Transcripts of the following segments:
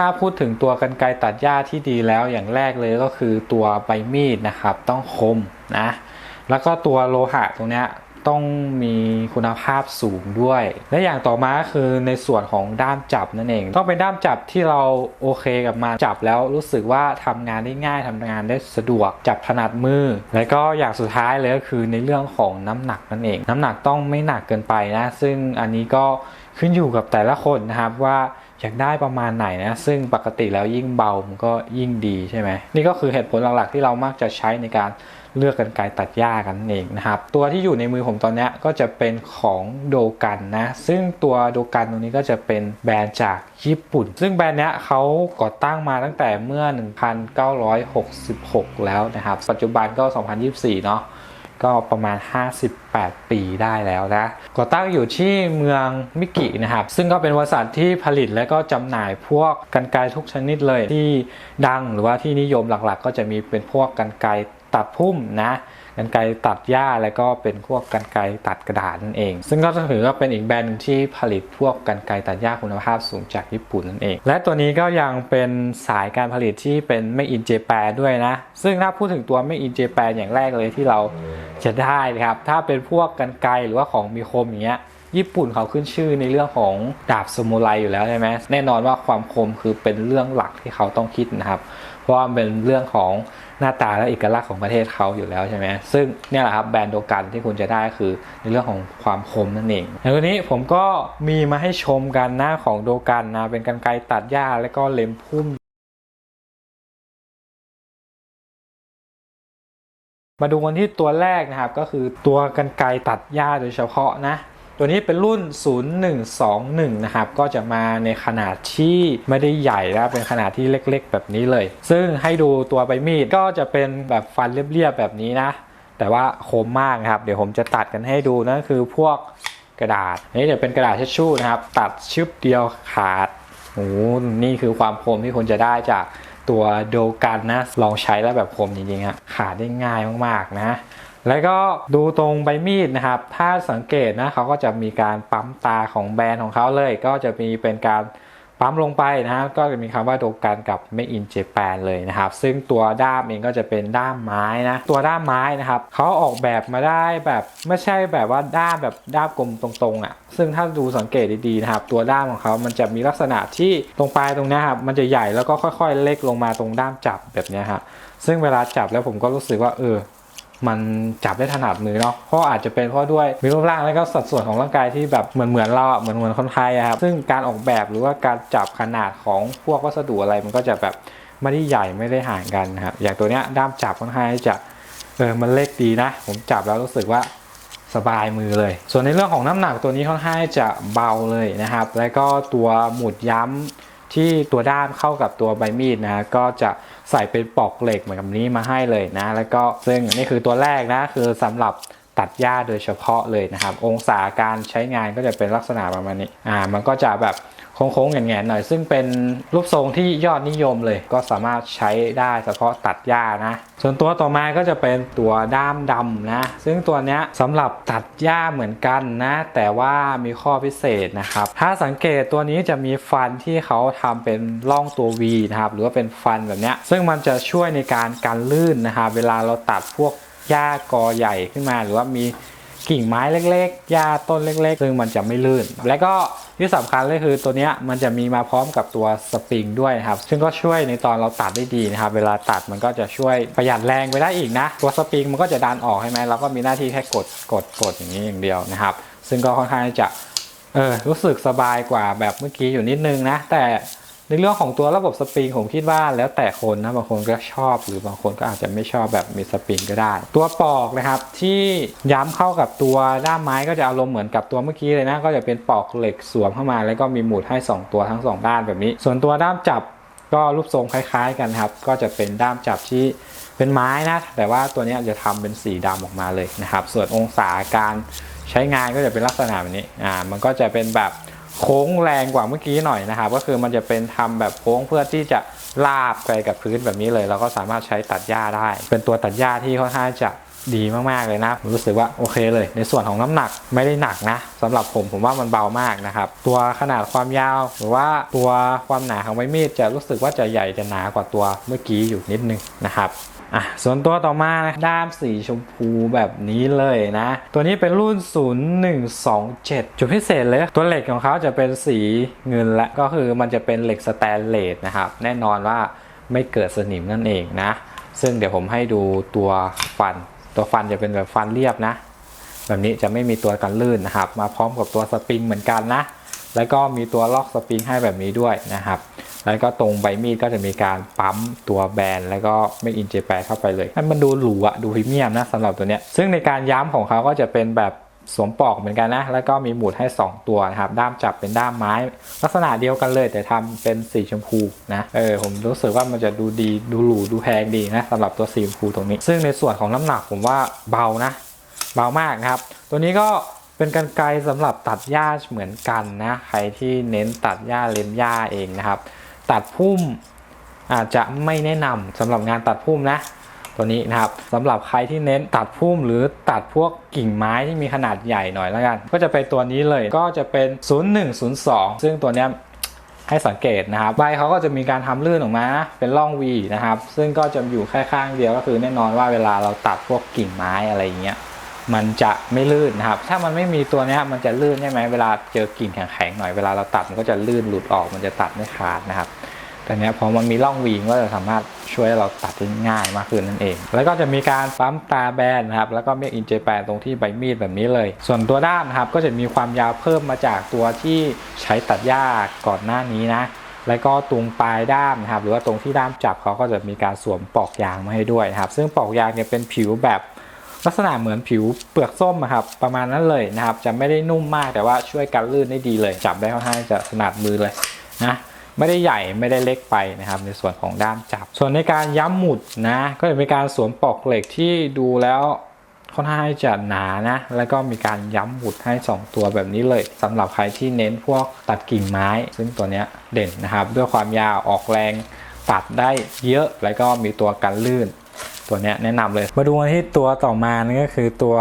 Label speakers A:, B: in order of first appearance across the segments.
A: ถ้าพูดถึงตัวกันไกรตัดหญ้าที่ดีแล้วอย่างแรกเลยก็คือตัวใบมีดนะครับ ต้องคมนะแล้วก็ตัวโลหะตรงเนี้ยต้องมีคุณภาพสูงด้วย และอย่างต่อมาคือในส่วนของด้ามจับนั่นเอง ต้องเป็นด้ามจับที่เราโอเคกับมันจับแล้วรู้สึกว่าทำงานได้ง่ายทำงานได้สะดวกจับถนัดมือ แล้วก็อย่างสุดท้ายเลยก็คือในเรื่องของน้ำหนักนั่นเอง น้ำหนักต้องไม่หนักเกินไปนะ ซึ่งอันนี้ก็ขึ้นอยู่กับแต่ละคนนะครับว่า อยากได้ประมาณไหนนะซึ่งปกติแล้วยิ่งเบามันก็ยิ่งดีใช่ไหมนี่ก็คือเหตุผลหลักๆที่เรามักจะใช้ในการเลือกกันไกตัดหญ้ากันเองนะครับตัวที่อยู่ในมือผมตอนนี้ก็จะเป็นของโดกันนะซึ่งตัวโดกันตรงนี้ก็จะเป็นแบรนด์จากญี่ปุ่น ซึ่งแบรนด์เนี้ยเขาก่อตั้งมาตั้งแต่เมื่อ 1966 แล้วนะครับ ปัจจุบันก็ 2024 เนาะ ก็ประมาณ 58 ปีได้แล้วนะก่อตั้งอยู่ที่เมืองมิกินะครับ ซึ่งก็เป็นบริษัทที่ผลิตและก็จำหน่ายพวกกันไกทุกชนิดเลยที่ดังหรือว่าที่นิยมหลักๆ ก็จะมีเป็นพวกกันไกตัดพุ่มนะ กันไกตัดหญ้าแล้วก็เป็นพวกกันไกตัดกระดาษนั่นเอง ซึ่งก็ถือว่าเป็นอีกแบรนด์นึงที่ผลิตพวกกันไกตัดหญ้าคุณภาพสูงจากญี่ปุ่นนั่นเอง และตัวนี้ก็ยังเป็นสายการผลิตที่เป็นไม่อินเจแปนด้วยนะ ซึ่งถ้าพูดถึงตัวไม่อินเจแปนอย่างแรกเลยที่เราจะได้นะครับ ถ้าเป็นพวกกันไกหรือว่าของมีคมอย่างเงี้ยญี่ปุ่นเขาขึ้นชื่อในเรื่องของดาบสมุไรอยู่แล้วใช่ไหมแน่นอนว่าความคมคือเป็นเรื่องหลักที่เขาต้องคิดนะครับ ว่ามันเป็นเรื่องของหน้าตาและเอกลักษณ์ของประเทศเขาอยู่แล้วใช่ไหมซึ่งเนี่ยแหละครับแบรนด์โดกันที่คุณจะได้คือในเรื่องของความคมนั่นเองแล้ววันนี้ผมก็มีมาให้ชมกันหน้าของโดกันนะเป็นกันไกรตัดหญ้าและก็เล็มพุ่มมาดูกันที่ตัวแรกนะครับก็คือตัวกันไกรตัดหญ้าโดยเฉพาะนะ ตัวนี้เป็นรุ่น 0121 นะครับ ก็จะมาในขนาดที่ไม่ได้ใหญ่นะเป็นขนาดที่เล็กๆ แบบนี้เลย ซึ่งให้ดูตัวใบมีดก็จะเป็นแบบฟันเรียบๆ แบบนี้นะ แต่ว่าคมมากครับ เดี๋ยวผมจะตัดกันให้ดูนั่นคือพวกกระดาษอันนี้จะเป็นกระดาษเช็ดชู่นะครับ ตัดชึบเดียวขาดโอ้โหนี่คือความคมที่คุณจะได้จากตัวโดกันนะ ลองใช้แล้วแบบคมจริงๆฮะขาดได้ง่ายมากๆนะ แล้วก็ดูตรงใบมีดนะครับ ถ้าสังเกตนะเขาก็จะมีการปั๊มตาของแบรนด์ของเขาเลย ก็จะมีเป็นการปั๊มลงไปนะครับก็จะมีคำว่าโดกันกับ Made in Japan เลยนะครับ ซึ่งตัวด้ามเองก็จะเป็นด้ามไม้นะ ตัวด้ามไม้นะครับเขาออกแบบมาได้แบบไม่ใช่แบบว่าด้ามแบบด้ามกลมตรงๆอะ ซึ่งถ้าดูสังเกตดีๆนะครับ ตัวด้ามของเขามันจะมีลักษณะที่ตรงปลายตรงนี้ครับมันจะใหญ่แล้วก็ค่อยๆ เล็กลงมาตรงด้ามจับแบบนี้ครับซึ่งเวลาจับแล้วผมก็รู้สึกว่าเออ มันจับได้ถนัดมือเนาะเพราะอาจจะเป็นเพราะด้วยมีรูปร่างแล้วก็สัดส่วนของร่างกายที่แบบเหมือนเหมือนเราเหมือนเหมือนคนไทยอะครับซึ่งการออกแบบหรือว่าการจับขนาดของพวกวัสดุอะไรมันก็จะแบบไม่ได้ใหญ่ไม่ได้ห่างกันนะครับอย่างตัวเนี้ยด้ามจับค่อนข้างที่จะเออมันเล็กดีนะ ผมจับแล้วรู้สึกว่าสบายมือเลย ส่วนในเรื่องของน้ำหนักตัวนี้ค่อนข้างจะเบาเลยนะครับ แล้วก็ตัวหมุดย้ำ ที่ตัวด้ามเข้ากับตัวใบมีดนะ ก็จะใส่เป็นปลอกเหล็กเหมือนกับนี้มาให้เลยนะ แล้วก็ซึ่งนี่คือตัวแรกนะ คือสำหรับตัดหญ้าโดยเฉพาะเลยนะครับ องศาการใช้งานก็จะเป็นลักษณะประมาณนี้ อ่า มันก็จะแบบ โค้งๆแง่ๆหน่อย ซึ่งเป็นรูปทรงที่ยอดนิยมเลย ก็สามารถใช้ได้เฉพาะตัดหญ้านะ ส่วนตัวต่อมาก็จะเป็นตัวด้ามดำนะ ซึ่งตัวนี้สำหรับตัดหญ้าเหมือนกันนะ แต่ว่ามีข้อพิเศษนะครับ ถ้าสังเกตตัวนี้จะมีฟันที่เขาทำเป็นร่องตัว V นะครับ หรือว่าเป็นฟันแบบนี้ซึ่งมันจะช่วยในการกันลื่นนะครับเวลาเราตัดพวกหญ้ากอใหญ่ขึ้นมาหรือว่ามี กิ่งไม้เล็กๆหญ้าต้นเล็ก ๆ ซึ่งมันจะไม่ลื่น และก็ที่สำคัญเลยคือตัวนี้มันจะมีมาพร้อมกับตัวสปริงด้วยนะครับ ซึ่งก็ช่วยในตอนเราตัดได้ดีนะครับ เวลาตัดมันก็จะช่วยประหยัดแรงไปได้อีกนะ ตัวสปริงมันก็จะดันออกใช่ไหมเราก็มีหน้าที่แค่กดกดกดอย่างนี้อย่างเดียวนะครับ ซึ่งก็ค่อนข้างจะเออรู้สึกสบายกว่าแบบเมื่อกี้อยู่นิดนึงนะ แต่ ในเรื่องของตัวระบบสปริงผมคิดว่าแล้วแต่คนนะบางคนก็ชอบ หรือบางคนก็อาจจะไม่ชอบแบบมีสปริงก็ได้ ตัวปอกนะครับที่ย้ำเข้ากับตัวด้ามไม้ก็จะอารมณ์เหมือนกับตัวเมื่อกี้เลยนะ ก็จะเป็นปอกเหล็กสวมเข้ามาแล้วก็มีหมุดให้ 2 ตัวทั้ง 2 ด้านแบบนี้ ส่วนตัวด้ามจับก็รูปทรงคล้ายๆกันครับ ก็จะเป็นด้ามจับที่เป็นไม้นะ แต่ว่าตัวนี้จะทำเป็นสีดำออกมาเลยนะครับ ส่วนองศาการใช้งานก็จะเป็นลักษณะแบบนี้อ่ามันก็จะเป็นแบบ โค้งแรงกว่าเมื่อกี้หน่อยนะครับก็คือมันจะเป็นทำแบบโค้งเพื่อที่จะลาบไปกับพื้นแบบนี้เลย เราก็สามารถใช้ตัดหญ้าได้ เป็นตัวตัดหญ้าที่ค่อนข้างจะดีมากๆเลยนะผมรู้สึกว่าโอเคเลย ในส่วนของน้ำหนักไม่ได้หนักนะสำหรับผมผมว่ามันเบามากนะครับ ตัวขนาดความยาว หรือว่าตัวความหนาของใบมีดจะรู้สึกว่าจะใหญ่จะหนากว่าตัวเมื่อกี้อยู่นิดนึงนะครับ อะส่วนตัวต่อมานะด้ามสีชมพูแบบนี้เลยนะ ตัวนี้เป็นรุ่น 0127 จุดพิเศษเลย ตัวเหล็กของเขาจะเป็นสีเงินและก็คือมันจะเป็นเหล็กสแตนเลสนะครับ แน่นอนว่าไม่เกิดสนิมนั่นเองนะ ซึ่งเดี๋ยวผมให้ดูตัวฟัน ตัวฟันจะเป็นแบบฟันเรียบนะ แบบนี้จะไม่มีตัวกันลื่นนะครับ มาพร้อมกับตัวสปริงเหมือนกันนะ แล้วก็มีตัวล็อกสปริงให้แบบนี้ด้วยนะครับ แล้วก็ตรงใบมีดก็จะมีการปั๊มตัวแบนแล้วก็ไม่อินเจแปเข้าไปเลยให้มันดูหรูอะดูพรีเมียมนะสำหรับตัวเนี้ย ซึ่งในการย้ำของเขาก็จะเป็นแบบสวมปลอกเหมือนกันนะ แล้วก็มีหมุดให้ 2 ตัวนะครับ ด้ามจับเป็นด้ามไม้ ลักษณะเดียวกันเลยแต่ทำเป็นสีชมพูนะ เออ ผมรู้สึกว่ามันจะดูดีดูหรูดูแพงดีนะสำหรับตัวสีชมพูตรงนี้ ซึ่งในส่วนของน้ำหนักผมว่าเบานะ เบามากนะครับ ตัวนี้ก็ เป็นกันไกรสำหรับตัดหญ้าเหมือนกันนะใครที่เน้นตัดหญ้าเล็มหญ้าเองนะครับ ตัดพุ่มอาจจะไม่แนะนำสำหรับงานตัดพุ่มนะตัวนี้นะครับสำหรับใครที่เน้นตัดพุ่มหรือตัดพวกกิ่งไม้ที่มีขนาดใหญ่หน่อยแล้วกัน ก็จะเป็นตัวนี้เลยก็จะเป็น 0102 ซึ่งตัวเนี้ยให้สังเกตนะครับใบเขาก็จะมีการทำลื่นออกมาเป็นร่องวีนะครับ ซึ่งก็จะอยู่แค่ข้างเดียวก็คือแน่นอนว่าเวลาเราตัดพวกกิ่งไม้อะไรอย่างเงี้ย มันจะไม่ลื่นนะครับ ถ้ามันไม่มีตัวนี้มันจะลื่นใช่ไหมเวลาเจอกิ่งแข็งๆหน่อยเวลาเราตัดมันก็จะลื่นหลุดออกมันจะตัดไม่ขาดนะครับแต่เนี้ยพอมันมีร่องวีก็จะสามารถช่วยเราตัดได้ง่ายมากขึ้นนั่นเอง แล้วก็จะมีการปั๊มตาแบนนะครับ แล้วก็เมคอินเจแปนตรงที่ใบมีดแบบนี้เลย ส่วนตัวด้ามนะครับก็จะมีความยาวเพิ่มมาจากตัวที่ใช้ตัดหญ้าก่อนหน้านี้นะแล้วก็ตรงปลายด้ามนะครับ หรือว่าตรงที่ด้ามจับเขาก็จะมีการสวมปลอกยางมาให้ด้วยนะครับ ซึ่งปลอกยางเนี่ยเป็นผิวแบบ ลักษณะเหมือนผิวเปลือกส้มอะครับประมาณนั้นเลยนะครับ จะไม่ได้นุ่มมากแต่ว่าช่วยกันลื่นได้ดีเลย จับได้ค่อนข้างจะถนัดมือเลยนะไม่ได้ใหญ่ไม่ได้เล็กไปนะครับ ในส่วนของด้ามจับ ส่วนในการย้ำหมุดนะก็จะมีการสวมปลอกเหล็กที่ดูแล้วค่อนข้างจะหนานะ แล้วก็มีการย้ำหมุดให้ 2 ตัวแบบนี้เลยสำหรับใครที่เน้นพวกตัดกิ่งไม้ ซึ่งตัวเนี้ยเด่นนะครับ ด้วยความยาวออกแรงตัดได้เยอะ แล้วก็มีตัวกันลื่น ตัวนี้แนะนำเลย มาดูกันที่ตัวต่อมานั่นก็คือตัว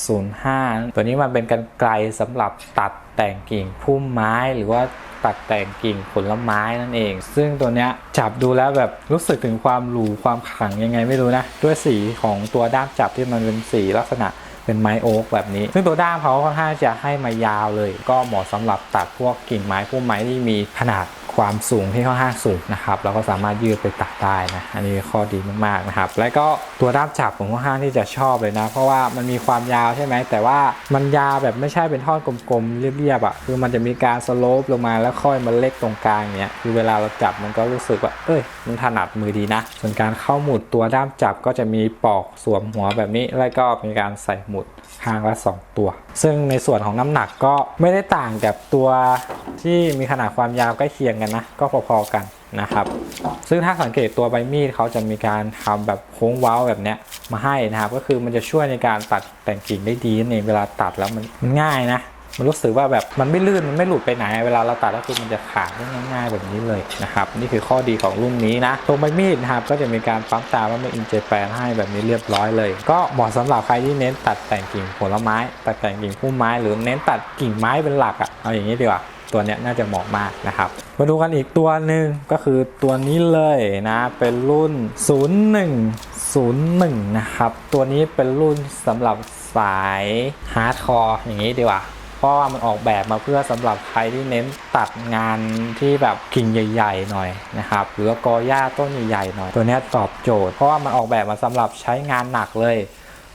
A: 005 ตัวนี้มันเป็นกันไกลสำหรับตัดแต่งกิ่งพุ่มไม้หรือว่าตัดแต่งกิ่งผลไม้นั่นเอง ซึ่งตัวเนี้ยจับดูแล้วแบบรู้สึกถึงความหรูความขลังยังไงไม่รู้นะ ด้วยสีของตัวด้ามจับที่มันเป็นสีลักษณะเป็นไม้โอ๊กแบบนี้ ซึ่งตัวด้ามเขาค่อนข้างจะให้มายาวเลย ก็เหมาะสำหรับตัดพวกกิ่งไม้พุ่มไม้ที่มีขนาด ความสูงที่ค่อนข้างสูงนะครับเราก็สามารถยืดไปตัดได้นะอันนี้ข้อดีมากๆนะครับ และก็ตัวด้ามจับผมค่อนข้างที่จะชอบเลยนะ เพราะว่ามันมีความยาวใช่ไหมแต่ว่ามันยาวแบบไม่ใช่เป็นท่อนกลมๆเรียบๆอะ่ะคือมันจะมีการสโลปลงมาแล้วค่อยมาเล็กตรงกลางเนี้ยคือเวลาเราจับมันก็รู้สึกว่าเอ้ยมันถนัดมือดีนะ ส่วนการเข้าหมุดตัวด้ามจับก็จะมีปอกสวมหัวแบบนี้ แล้วก็มีการใส่หมุดข้างละ 2 ตัว ซึ่งในส่วนของน้ำหนักก็ไม่ได้ต่างกับตัวที่มีขนาดความยาวใกล้เคียงกันนะ ก็พอๆกันนะครับ ซึ่งถ้าสังเกตตัวใบมีดเขาจะมีการทำแบบโค้งเว้าแบบเนี้ยมาให้นะครับ ก็คือมันจะช่วยในการตัดแต่งกิ่งได้ดีนั่นเองเวลาตัดแล้วมันง่ายนะ มันรู้สึกว่าแบบมันไม่ลื่นมันไม่หลุดไปไหน เวลาเราตัดก็คือมันจะขาดได้ง่ายๆแบบนี้เลยนะครับนี่คือข้อดีของรุ่นนี้นะตรงใบมีดนะครับก็จะมีการปั๊มตาว่าไม่อินเจแปนให้แบบนี้เรียบร้อยเลย ก็เหมาะสำหรับใครที่เน้นตัดแต่งกิ่งผลไม้ ตัดแต่งกิ่งพุ่มไม้ หรือเน้นตัดกิ่งไม้เป็นหลักอะ่ะเอาอย่างนี้ดีกว่าตัวนี้น่าจะเหมาะมากนะครับ มาดูกันอีกตัวหนึ่งก็คือตัวนี้เลยนะ เป็นรุ่น 0101 นะครับ ตัวนี้เป็นรุ่นสำหรับสายฮาร์ดคอร์อย่างนี้ดีกว่า ราะว่ามันออกแบบมาเพื่อสำหรับใครที่เน้นตัดงานที่แบบกิ่งใหญ่ๆหน่อยนะครับหรือว่ากอหญ้าต้นใหญ่ๆหน่อย ตัวนี้ตอบโจทย์เพราะว่ามันออกแบบมาสำหรับใช้งานหนักเลย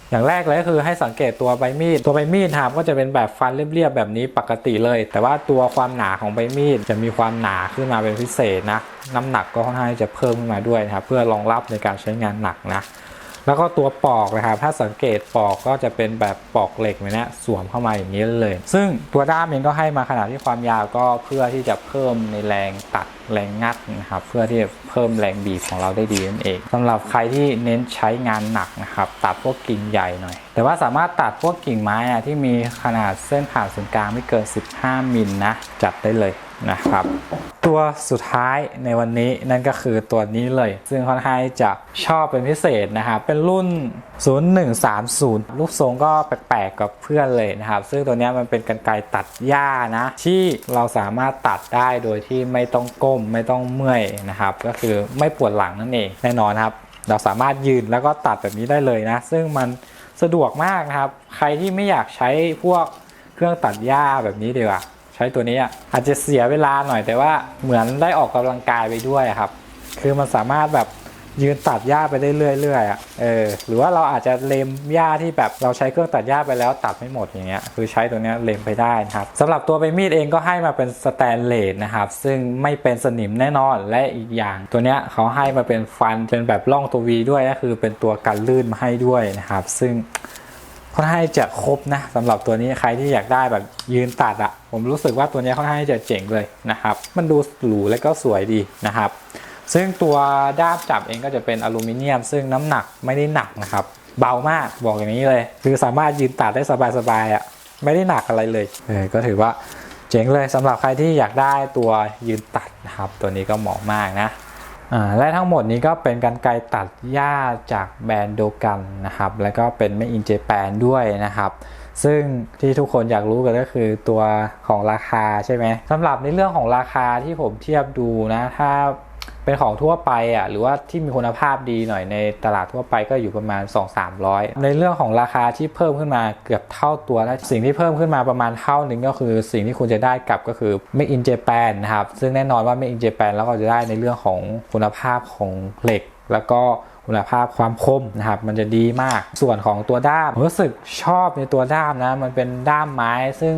A: อย่างแรกเลยก็คือให้สังเกตตัวใบมีด ตัวใบมีดครับก็จะเป็นแบบฟันเรียบๆแบบนี้ปกติเลย แต่ว่าตัวความหนาของใบมีดจะมีความหนาขึ้นมาเป็นพิเศษนะน้ำหนักก็ค่อนข้างจะเพิ่มขึ้นมาด้วยนะครับเพื่อรองรับในการใช้งานหนักนะ แล้วก็ตัวปอกนะครับ ถ้าสังเกตปอกก็จะเป็นแบบปอกเหล็กแบบนี้สวมเข้ามาอย่างนี้เลย ซึ่งตัวด้ามเองก็ให้มาขนาดที่ความยาวก็เพื่อที่จะเพิ่มในแรงตัดแรงงัดนะครับเพื่อที่จะเพิ่มแรงบีบของเราได้ดีนั่นเองสำหรับใครที่เน้นใช้งานหนักนะครับตัดพวกกิ่งใหญ่หน่อย แต่ว่าสามารถตัดพวกกิ่งไม้ที่มีขนาดเส้นผ่านศูนย์กลางไม่เกิน 15มิลนะจัดได้เลย นะครับ ตัวสุดท้ายในวันนี้นั่นก็คือตัวนี้เลย ซึ่งค่อนข้างจะชอบเป็นพิเศษนะครับ เป็นรุ่น 0130ลูกทรงก็แปลกๆกับเพื่อนเลยนะครับ ซึ่งตัวนี้มันเป็นกรรไกรตัดหญ้านะ ที่เราสามารถตัดได้โดยที่ไม่ต้องก้มไม่ต้องเมื่อยนะครับ ก็คือไม่ปวดหลังนั่นเองแน่นอนครับ เราสามารถยืนแล้วก็ตัดแบบนี้ได้เลยนะ ซึ่งมันสะดวกมากนะครับ ใครที่ไม่อยากใช้พวกเครื่องตัดหญ้าแบบนี้ดีกว่า ช้ตัวนี้อะอาจจะเสียเวลาหน่อยแต่ว่าเหมือนได้ออกกำลังกายไปด้วยครับ คือมันสามารถแบบยืนตัดหญ้าไปเรื่อยๆอะเออหรือว่าเราอาจจะเล็มหญ้าที่แบบเราใช้เครื่องตัดหญ้าไปแล้วตัดไม่หมดอย่างเงี้ยคือใช้ตัวเนี้ยเล็มไปได้นะครับสำหรับตัวใบมีดเองก็ให้มาเป็นสแตนเลสนะครับ ซึ่งไม่เป็นสนิมแน่นอนและอีกอย่าง ตัวเนี้ยเขาให้มาเป็นฟันเป็นแบบร่องตัววีด้วยก็คือเป็นตัวกันลื่นมาให้ด้วยนะครับ ซึ่ง ค่อนข้างจะครบนะสำหรับตัวนี้ใครที่อยากได้แบบยืนตัดอะผมรู้สึกว่าตัวนี้ค่อนข้างจะเจ๋งเลยนะครับ มันดูหรูและก็สวยดีนะครับ ซึ่งตัวด้ามจับเองก็จะเป็นอลูมิเนียม ซึ่งน้ำหนักไม่ได้หนักนะครับ เบามากบอกอย่างนี้เลย คือสามารถยืนตัดได้สบายๆอะไม่ได้หนักอะไรเลยเออก็ถือว่าเจ๋งเลยสำหรับใครที่อยากได้ตัวยืนตัดนะครับ ตัวนี้ก็เหมาะมากนะ และทั้งหมดนี้ก็เป็นการไกรตัดหญ้าจากแบรนด์โดกันนะครับ แล้วก็เป็นไม่อินเจแปนด้วยนะครับ ซึ่งที่ทุกคนอยากรู้กันก็คือตัวของราคาใช่ไหมสำหรับในเรื่องของราคาที่ผมเทียบดูนะ ถ้า เป็นของทั่วไปอะหรือว่าที่มีคุณภาพดีหน่อยในตลาดทั่วไปก็อยู่ประมาณ 2-300 ในเรื่องของราคาที่เพิ่มขึ้นมาเกือบเท่าตัวและสิ่งที่เพิ่มขึ้นมาประมาณเท่าหนึ่งก็คือ สิ่งที่คุณจะได้กลับก็คือ Make in Japan นะครับ ซึ่งแน่นอนว่า Make in Japan แล้วก็จะได้ในเรื่องของคุณภาพของเหล็ก แล้วก็คุณภาพความคมนะครับมันจะดีมาก ส่วนของตัวด้ามผมรู้สึกชอบในตัวด้ามนะมันเป็นด้ามไม้ซึ่ง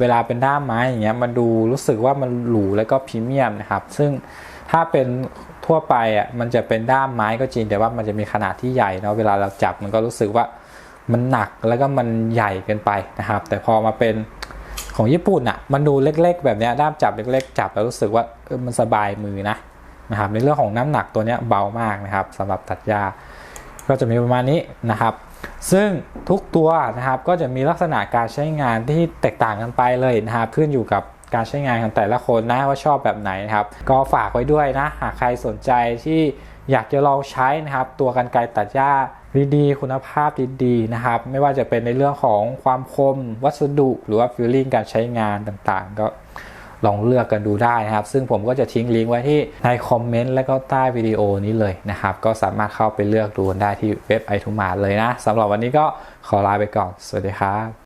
A: เวลาเป็นด้ามไม้อย่างเงี้ยมันดูรู้สึกว่ามันหรูแล้วก็พรีเมียมนะครับซึ่ง ถ้าเป็นทั่วไปอะมันจะเป็นด้ามไม้ก็จริง แต่ว่ามันจะมีขนาดที่ใหญ่เนาะเวลาเราจับมันก็รู้สึกว่ามันหนักแล้วก็มันใหญ่เกินไปนะครับ แต่พอมาเป็นของญี่ปุ่นอะมันดูเล็ก ๆ แบบเนี้ยด้ามจับเล็ก ๆ จับแล้วรู้สึกว่ามันสบายมือนะนะครับในเรื่องของน้ำหนักตัวนี้เบามากนะครับสำหรับตัดหญ้าก็จะมีประมาณนี้นะครับ ซึ่งทุกตัวนะครับก็จะมีลักษณะการใช้งานที่แตกต่างกันไปเลยนะครับขึ้นอยู่กับ การใช้งานของแต่ละคนนะว่าชอบแบบไหนนะครับ ก็ฝากไว้ด้วยนะ หากใครสนใจที่อยากจะลองใช้นะครับ ตัวกันไกรตัดหญ้าดีๆคุณภาพดีๆนะครับ ไม่ว่าจะเป็นในเรื่องของความคม วัสดุ หรือว่าฟิลลิ่งการใช้งานต่างๆ ก็ลองเลือกกันดูได้นะครับ ซึ่งผมก็จะทิ้งลิงก์ไว้ที่ในคอมเมนต์และก็ใต้วิดีโอนี้เลยนะครับ ก็สามารถเข้าไปเลือกดูกันได้ที่เว็บไอทูมาเลยนะสำหรับวันนี้ก็ขอลาไปก่อน สวัสดีครับ